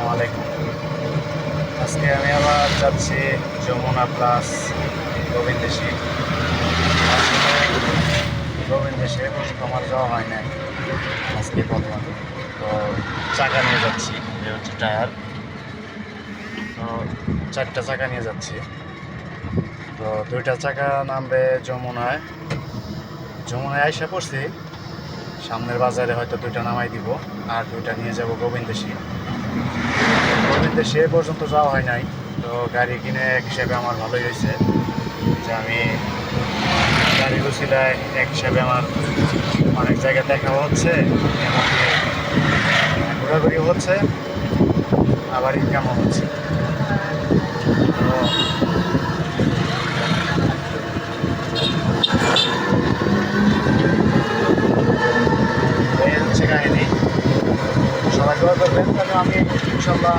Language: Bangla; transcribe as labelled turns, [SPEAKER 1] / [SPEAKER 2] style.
[SPEAKER 1] আসসালামু আলাইকুম। আজকে আমি আবার যাচ্ছি যমুনা প্লাস গোবিন্দেশি আসলে গোবিন্দেশে আমার যাওয়া হয় না আজকে প্রথম। তো চাকা নিয়ে যাচ্ছি যে হচ্ছে টায়ার। তো চারটা চাকা নিয়ে যাচ্ছি। তো দুইটা চাকা নামবে যমুনায়। যমুনায় আইসা পড়ছি, সামনের বাজারে হয়তো দুইটা নামাই দিব, আর দুইটা নিয়ে যাব গোবিন্দেশি গোবিন্দেশি সে পর্যন্ত যাওয়া হয় নাই। তো গাড়ি কিনে এক হিসাবে আমার ভালোই হয়েছে যে আমি গাড়ি গুছিলায় এক হিসাবে আমার অনেক জায়গায় দেখা হচ্ছে ঘোরাঘুরি হচ্ছে, আবার ইনকামও হচ্ছে তো এই হচ্ছে কাহিনী সবাই দোয়া করবেন তাহলে আমি ইনশাল্লাহ